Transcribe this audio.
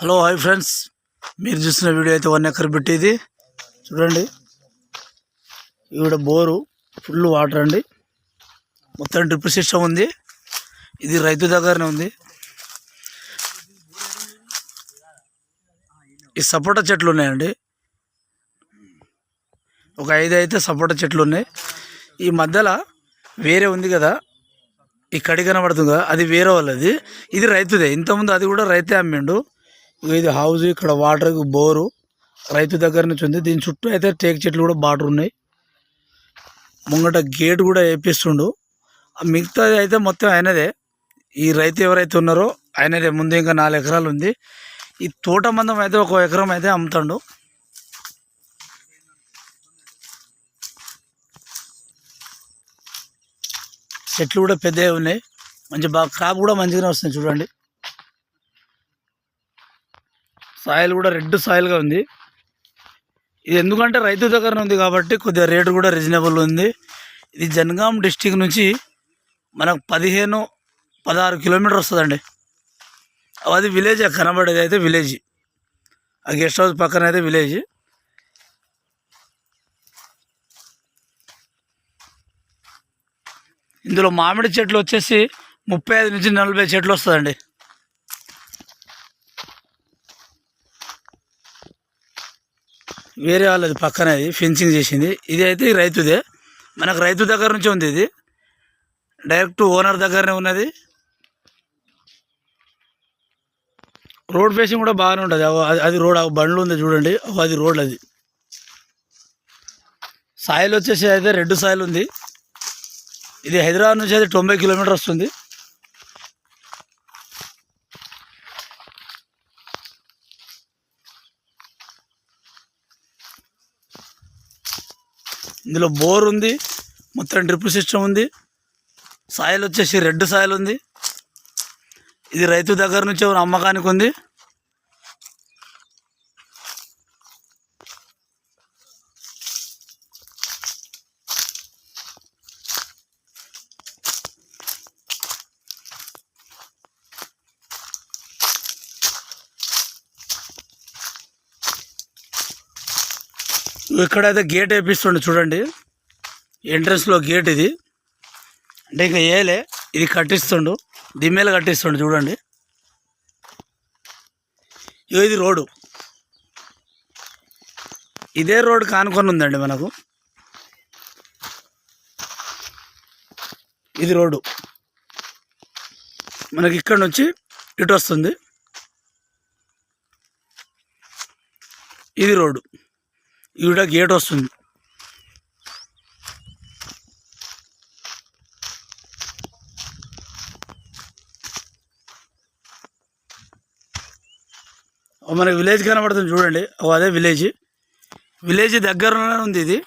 Hello hi friends మీరు చూసిన video అయితే వన్ ఎకర్ పెట్టేది చూడండి. ఈవిడ బోరు ఫుల్ వాటర్ అండి. మొత్తం డ్రిప్ సిస్టమ్ ఉంది. ఇది రైతు దగ్గరనే ఉంది. ఈ సపోటా చెట్లు ఉన్నాయండి. ఒక ఐదు అయితే సపోటా చెట్లు ఉన్నాయి. ఈ మధ్యలో వేరే ఉంది కదా. ఈ కడి కనబడుతుంది? అది వేరే వాళ్ళది. ఇది రైతుదే. ఇంతకుముందు అది కూడా రైతే అమ్మిండు. ఇది హౌస్ ఇక్కడ వాటర్ బోరు. రైతు దగ్గర నుంచి ఉంది. దీని చుట్టూ అయితే టేక్ చెట్లు కూడా బాటర్ ఉన్నాయి. ముంగట గేట్ కూడా వేపిస్తుండు. మిగతాది అయితే మొత్తం ఆయనదే. ఈ రైతు ఎవరైతే ఉన్నారో ఆయనదే. ముందు ఇంకా నాలుగు ఎకరాలు ఉంది. ఈ తోట మందం అయితే ఒక ఎకరం అయితే అమ్ముతాడు. చెట్లు కూడా పెద్దవి ఉన్నాయి. మంచి బాగా క్రాప్ కూడా మంచిగానే వస్తుంది చూడండి. సాయిల్ కూడా రెడ్ సాయిల్గా ఉంది. ఇది ఎందుకంటే రైతు దగ్గర ఉంది కాబట్టి కొద్దిగా రేటు కూడా రీజనబుల్ ఉంది. ఇది జనగాం డిస్టిక్ నుంచి మనకు పదిహేను పదహారు కిలోమీటర్ వస్తుందండి. అది విలేజ్ కనబడేది అయితే విలేజ్. ఆ గెస్ట్ హౌస్ పక్కన అయితే విలేజ్. ఇందులో మామిడి చెట్లు వచ్చేసి ముప్పై ఐదు నుంచి నలభై చెట్లు వస్తుందండి. వేరే వాళ్ళది పక్కనది ఫెన్సింగ్ చేసింది. ఇది అయితే రైతుదే. మనకు రైతు దగ్గర నుంచి ఉంది ఇది. డైరెక్ట్ ఓనర్ దగ్గరనే ఉన్నది. రోడ్ ఫేసింగ్ కూడా బాగానే ఉంటుంది. అది- అది రోడ్ ఆ బండ్లు ఉంది చూడండి. అది రోడ్ అది సాయిల్ వచ్చేసి అయితే రెడ్ సాయిల్ ఉంది. ఇది హైదరాబాద్ నుంచి అయితే తొంభై కిలోమీటర్ వస్తుంది. ఇందులో బోర్ ఉంది మొత్తం డ్రిప్ సిస్టమ్ ఉంది. సాయిల్ వచ్చేసి రెడ్ సాయిల్ ఉంది. ఇది రైతు దగ్గర నుంచి అమ్మకానికి ఉంది. ఇక్కడైతే గేట్ వేపిస్తుండే చూడండి. ఎంట్రన్స్లో గేట్ ఇది. అంటే ఇంకా ఏలే ఇది కట్టిస్తుండు. దిమ్మేలు కట్టిస్తుండు చూడండి. ఇది రోడ్డు. ఇదే రోడ్ కానుకొని ఉందండి మనకు. ఇది రోడ్డు. మనకి ఇక్కడ నుంచి ఇటు వస్తుంది. ఇది రోడ్డు. ఈవిడ గేట్ వస్తుంది. మనకి విలేజ్ కనబడుతుంది చూడండి. ఓ అదే విలేజ్. విలేజ్ దగ్గరలోనే ఉంది ఇది.